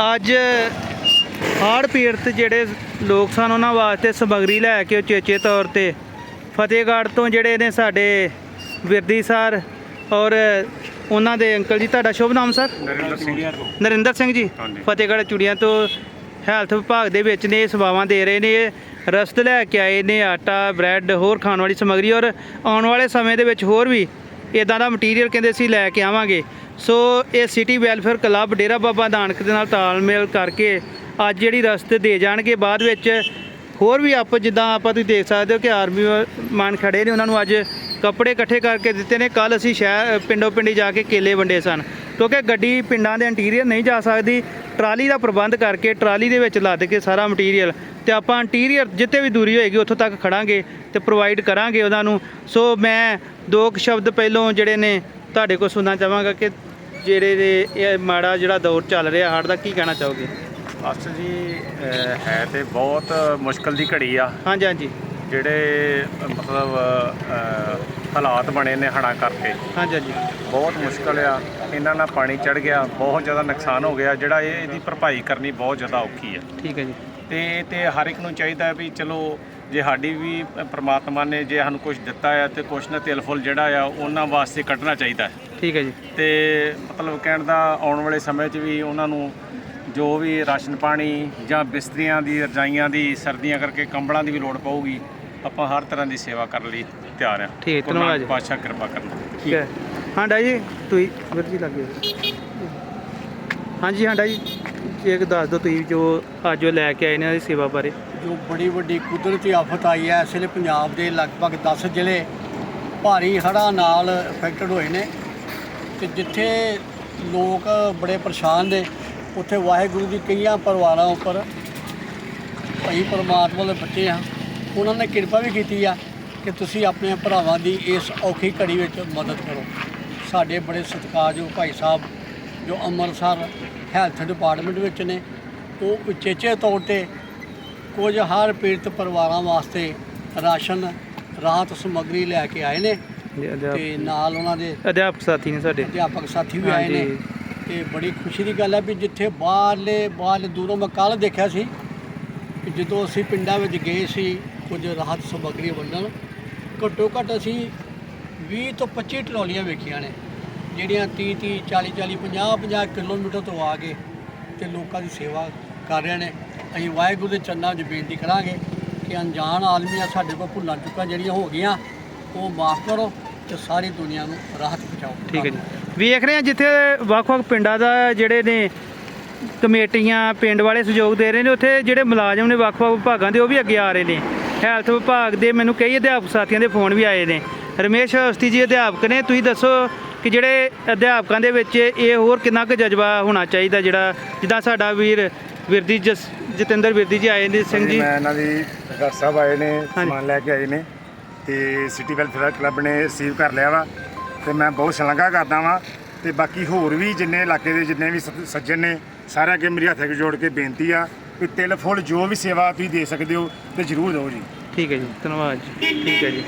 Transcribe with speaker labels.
Speaker 1: ਅੱਜ ਹੜ੍ਹ ਪੀੜਤ ਜਿਹੜੇ ਲੋਕ ਸਨ ਉਹਨਾਂ ਵਾਸਤੇ ਸਮੱਗਰੀ ਲੈ ਕੇ ਉਚੇਚੇ ਤੌਰ ਤੇ ਫਤਿਹਗੜ੍ਹ ਤੋਂ ਜਿਹੜੇ ਨੇ ਸਾਡੇ ਵਿਰਦੀ ਸਰ ਔਰ ਉਹਨਾਂ ਦੇ ਅੰਕਲ ਜੀ ਤੁਹਾਡਾ ਸ਼ੁਭ ਨਾਮ ਸਰ?
Speaker 2: ਨਰਿੰਦਰ ਸਿੰਘ
Speaker 1: ਨਰਿੰਦਰ ਸਿੰਘ ਜੀ। ਫਤਿਹਗੜ੍ਹ ਚੁੜੀਆਂ ਤੋਂ ਹੈਲਥ ਵਿਭਾਗ ਦੇ ਵਿੱਚ ਨੇ ਸੇਵਾਵਾਂ ਦੇ ਰਹੇ ਨੇ ਰਸਦ ਲੈ ਕੇ ਆਏ ਨੇ ਆਟਾ ਬ੍ਰੈਡ ਹੋਰ ਖਾਣ ਵਾਲੀ ਸਮੱਗਰੀ ਔਰ ਆਉਣ ਵਾਲੇ ਸਮੇਂ ਦੇ ਵਿੱਚ ਹੋਰ ਵੀ ਇਦਾਂ ਦਾ ਮਟੀਰੀਅਲ ਕਹਿੰਦੇ ਅਸੀਂ ਲੈ ਕੇ ਆਵਾਂਗੇ। ਸੋ ਇਹ city welfare club Dera Baba Nanak ਦੇ ਨਾਲ ਤਾਲਮੇਲ ਕਰਕੇ ਅੱਜ ਜਿਹੜੀ ਰਸਤੇ ਦੇ ਜਾਣਗੇ, ਬਾਅਦ ਵਿੱਚ ਹੋਰ ਵੀ ਆਪ ਜਿੱਦਾਂ ਆਪਾਂ ਤੁਸੀਂ ਦੇਖ ਸਕਦੇ ਹੋ ਕਿ ਆਰਮੀ ਮਾਨ ਖੜੇ ਨੇ, ਉਹਨਾਂ ਨੂੰ ਅੱਜ ਕੱਪੜੇ ਇਕੱਠੇ ਕਰਕੇ ਦਿੱਤੇ ਨੇ। ਕੱਲ ਅਸੀਂ ਸ਼ਹਿਰ ਪਿੰਡੋਂ ਪਿੰਡੀ ਜਾ ਕੇ ਕੇਲੇ ਵੰਡੇ ਸਨ। ਕਿਉਂਕਿ ਗੱਡੀ ਪਿੰਡਾਂ ਦੇ ਇੰਟੀਰੀਅਰ ਨਹੀਂ ਜਾ ਸਕਦੀ, ਟਰਾਲੀ ਦਾ ਪ੍ਰਬੰਧ ਕਰਕੇ ਟਰਾਲੀ ਦੇ ਵਿੱਚ ਲੱਦ ਕੇ ਸਾਰਾ ਮਟੀਰੀਅਲ ਤੇ ਆਪਾਂ ਇੰਟੀਰੀਅਰ ਜਿੱਥੇ ਵੀ ਦੂਰੀ ਹੋਏਗੀ, ਉੱਥੋਂ ਤੱਕ ਖੜਾਂਗੇ ਤੇ ਪ੍ਰੋਵਾਈਡ ਕਰਾਂਗੇ ਉਹਨਾਂ ਨੂੰ। ਸੋ ਮੈਂ ਦੋ ਕੁ ਸ਼ਬਦ ਪਹਿਲੋਂ ਜਿਹੜੇ ਨੇ ਤੁਹਾਡੇ ਕੋਲ ਸੁਣਨਾ ਚਾਹਾਂਗਾ ਕਿ ਜਿਹੜੇ ਦੇ ਇਹ ਮਾੜਾ ਜਿਹੜਾ ਦੌਰ ਚੱਲ ਰਿਹਾ ਹੜ੍ਹ ਦਾ ਕੀ ਕਹਿਣਾ ਚਾਹੋਗੇ?
Speaker 2: ਅਸ ਜੀ ਅਹ ਹੈ ਤੇ ਬਹੁਤ ਮੁਸ਼ਕਲ ਦੀ ਘੜੀ ਆ।
Speaker 1: ਹਾਂਜੀ ਹਾਂਜੀ।
Speaker 2: ਜਿਹੜੇ ਮਤਲਬ ਹਾਲਾਤ ਬਣੇ ਨੇ ਹੜ੍ਹਾਂ ਕਰਕੇ।
Speaker 1: ਹਾਂਜੀ ਹਾਂਜੀ।
Speaker 2: ਬਹੁਤ ਮੁਸ਼ਕਲ ਆ। ਇਹਨਾਂ ਨਾਲ ਪਾਣੀ ਚੜ ਗਿਆ ਬਹੁਤ ਜ਼ਿਆਦਾ ਨੁਕਸਾਨ ਹੋ ਗਿਆ। ਜਿਹੜਾ ਇਹ ਇਹਦੀ ਭਰਪਾਈ ਕਰਨੀ ਬਹੁਤ ਜ਼ਿਆਦਾ ਔਖੀ ਆ।
Speaker 1: ਠੀਕ ਹੈ ਜੀ।
Speaker 2: ਤੇ ਤੇ ਹਰ ਇੱਕ ਨੂੰ ਚਾਹੀਦਾ ਵੀ ਚਲੋ ਜੇ ਸਾਡੀ ਵੀ ਪ੍ਰਮਾਤਮਾ ਨੇ ਜੇ ਸਾਨੂੰ ਕੁਝ ਦਿੱਤਾ ਹੈ ਤੇ ਕੁਛ ਨਾ ਤਿਲ ਫੁੱਲ ਜਿਹੜਾ ਆ ਉਹਨਾਂ ਵਾਸਤੇ ਕੱਢਣਾ ਚਾਹੀਦਾ ਹੈ।
Speaker 1: ਠੀਕ ਹੈ ਜੀ।
Speaker 2: ਤੇ ਮਤਲਬ ਕਹਿਣ ਦਾ ਆਉਣ ਵਾਲੇ ਸਮੇਂ 'ਚ ਵੀ ਉਹਨਾਂ ਨੂੰ ਜੋ ਵੀ ਰਾਸ਼ਨ ਪਾਣੀ ਜਾਂ ਬਿਸਤਰੀਆਂ ਦੀ ਰਜਾਈਆਂ ਦੀ ਸਰਦੀਆਂ ਕਰਕੇ ਕੰਬਲਾਂ ਦੀ ਵੀ ਲੋੜ ਪਊਗੀ ਆਪਾਂ ਹਰ ਤਰ੍ਹਾਂ ਦੀ ਸੇਵਾ ਕਰਨ ਲਈ ਤਿਆਰ ਆ।
Speaker 1: ਠੀਕ ਹੈ, ਧੰਨਵਾਦ ਜੀ।
Speaker 2: ਪਾਤਸ਼ਾਹ ਕਿਰਪਾ ਕਰਨਾ।
Speaker 1: ਠੀਕ ਹੈ। ਹਾਂਡਾ ਜੀ ਤੁਸੀਂ ਵੀਰ ਜੀ ਲੱਗੇ ਹਾਂਜੀ ਹਾਂਡਾ ਜੀ ਇੱਕ ਦੱਸ ਦਿਓ ਤੁਸੀਂ ਜੋ ਅੱਜ ਉਹ ਲੈ ਕੇ ਆਏ ਨੇ ਇਹਨਾਂ ਦੀ ਸੇਵਾ ਬਾਰੇ।
Speaker 3: ਜੋ ਬੜੀ ਵੱਡੀ ਕੁਦਰਤੀ ਆਫਤ ਆਈ ਹੈ, ਇਸ ਵੇਲੇ ਪੰਜਾਬ ਦੇ ਲਗਭਗ 10 ਜ਼ਿਲ੍ਹੇ ਭਾਰੀ ਹੜ੍ਹਾਂ ਨਾਲ ਅਫੈਕਟਡ ਹੋਏ ਨੇ ਤੇ ਜਿੱਥੇ ਲੋਕ ਬੜੇ ਪਰੇਸ਼ਾਨ ਨੇ, ਉੱਥੇ ਵਾਹਿਗੁਰੂ ਦੀ ਕਈਆਂ ਪਰਿਵਾਰਾਂ ਉੱਪਰ ਭਾਈ ਪਰਮਾਤਮਾ ਦੇ ਬੱਚੇ ਆ, ਉਹਨਾਂ ਨੇ ਕਿਰਪਾ ਵੀ ਕੀਤੀ ਆ ਕਿ ਤੁਸੀਂ ਆਪਣੇ ਭਰਾਵਾਂ ਦੀ ਇਸ ਔਖੀ ਘੜੀ ਵਿੱਚ ਮਦਦ ਕਰੋ। ਸਾਡੇ ਬੜੇ ਸਤਿਕਾਰਯੋਗ ਭਾਈ ਸਾਹਿਬ ਜੋ ਅੰਮ੍ਰਿਤਸਰ ਹੈਲਥ ਡਿਪਾਰਟਮੈਂਟ ਵਿੱਚ ਨੇ, ਉਹ ਉਚੇਚੇ ਤੌਰ ਤੇ ਕੁਝ ਹਰ ਪੀੜਤ ਪਰਿਵਾਰਾਂ ਵਾਸਤੇ ਰਾਸ਼ਨ ਰਾਹਤ ਸਮੱਗਰੀ ਲੈ ਕੇ ਆਏ ਨੇ
Speaker 1: ਜੀ, ਅਧਿਆਪ-
Speaker 3: ਤੇ ਨਾਲ ਉਹਨਾਂ ਦੇ
Speaker 1: ਅਧਿਆਪਕ ਸਾਥੀ ਨੇ ਸਾਡੇ
Speaker 3: ਅਧਿਆਪਕ ਸਾਥੀ ਵੀ ਆਏ ਨੇ
Speaker 1: ਹਾਂਜੀ।
Speaker 3: ਤੇ ਬੜੀ ਖੁਸ਼ੀ ਦੀ ਗੱਲ ਹੈ ਵੀ ਜਿੱਥੇ ਬਾਹਰਲੇ ਬਾਹਰਲੇ ਦੂਰੋਂ ਮੈਂ ਕੱਲ ਦੇਖਿਆ ਸੀ ਕਿ ਜਦੋਂ ਅਸੀਂ ਪਿੰਡਾਂ ਵਿੱਚ ਗਏ ਸੀ ਕੁਝ ਰਾਹਤ ਸਮੱਗਰੀ ਵੰਡਣ ਘੱਟੋ ਘੱਟ ਅਸੀਂ 20 ਤੋਂ 25 ਟਰਾਲੀਆਂ ਵੇਖੀਆਂ ਨੇ ਜਿਹੜੀਆਂ 30 30 40 40 50 50 ਕਿਲੋਮੀਟਰ ਤੋਂ ਆ ਕੇ ਤੇ ਲੋਕਾਂ ਦੀ ਸੇਵਾ ਕਰ ਰਹੇ ਨੇ ਅਸੀਂ ਵਾਹਿਗੁਰੂ ਦੇ ਚਰਨਾਂ 'ਚ ਬੇਨਤੀ ਕਰਾਂਗੇ ਕਿ ਅਣਜਾਣ ਆਦਮੀਆਂ ਸਾਡੇ ਕੋਲ ਭੁੱਲਾਂ ਚੁੱਕਾਂ ਜਿਹੜੀਆਂ ਹੋ ਗਈਆਂ, ਉਹ ਮਾਫ ਕਰੋ ਤੇ ਸਾਰੀ ਦੁਨੀਆ ਨੂੰ ਰਾਹਤ ਪਹੁੰਚਾਓ।
Speaker 1: ਠੀਕ ਹੈ ਜੀ। ਵੇਖ ਰਹੇ ਹਾਂ ਜਿੱਥੇ ਵੱਖ-ਵੱਖ ਪਿੰਡਾਂ ਦਾ ਜਿਹੜੇ ਨੇ ਕਮੇਟੀਆਂ, ਪਿੰਡ ਵਾਲੇ ਸਹਿਯੋਗ ਦੇ ਰਹੇ ਨੇ, ਉੱਥੇ ਜਿਹੜੇ ਮੁਲਾਜ਼ਮ ਨੇ ਵੱਖ-ਵੱਖ ਵਿਭਾਗਾਂ ਦੇ, ਉਹ ਵੀ ਅੱਗੇ ਆ ਰਹੇ ਨੇ। ਹੈਲਥ ਵਿਭਾਗ ਦੇ ਮੈਨੂੰ ਕਈ ਅਧਿਆਪਕ ਸਾਥੀਆਂ ਦੇ ਫੋਨ ਵੀ ਆਏ ਨੇ। ਰਮੇਸ਼ ਅਵਸਥੀ ਜੀ ਅਧਿਆਪਕ ਨੇ, ਤੁਸੀਂ ਦੱਸੋ ਕਿ ਜਿਹੜੇ ਅਧਿਆਪਕਾਂ ਦੇ ਵਿੱਚ ਇਹ ਹੋਰ ਕਿੰਨਾ ਕੁ ਜਜ਼ਬਾ ਹੋਣਾ ਚਾਹੀਦਾ ਜਿਹੜਾ, ਜਿੱਦਾਂ ਸਾਡਾ ਵੀਰ ਵਿਰਦੀ ਜਸ ਜਤਿੰਦਰ ਵਿਰਦੀ ਜੀ ਆਏ ਨੇ ਸਿੰਘ ਜੀ।
Speaker 4: ਮੈਂ ਇਹਨਾਂ ਦੀ ਡਾਕਟਰ ਸਾਹਿਬ ਆਏ ਨੇ। ਸਮਾਨ ਲੈ ਕੇ ਆਏ ਨੇ ਤੇ ਸਿਟੀ ਵੈਲਫੇਅਰ ਕਲੱਬ ਨੇ ਰਿਸੀਵ ਕਰ ਲਿਆ ਵਾ ਤੇ ਮੈਂ ਬਹੁਤ ਸ਼ਲਾਘਾ ਕਰਦਾ ਵਾਂ ਤੇ ਬਾਕੀ ਹੋਰ ਵੀ ਜਿੰਨੇ ਇਲਾਕੇ ਦੇ ਜਿੰਨੇ ਵੀ ਸੱਜਣ ਨੇ ਸਾਰਿਆਂ ਅੱਗੇ ਮੇਰੀ ਹੱਥ ਜੋੜ ਕੇ ਬੇਨਤੀ ਆ ਕਿ ਤਿਲ ਫੁੱਲ ਜੋ ਵੀ ਸੇਵਾ ਤੁਸੀਂ ਦੇ ਸਕਦੇ ਹੋ ਤੇ ਜ਼ਰੂਰ ਦਿਓ ਜੀ।
Speaker 1: ਠੀਕ ਹੈ ਜੀ ਧੰਨਵਾਦ ਜੀ ਠੀਕ ਹੈ ਜੀ।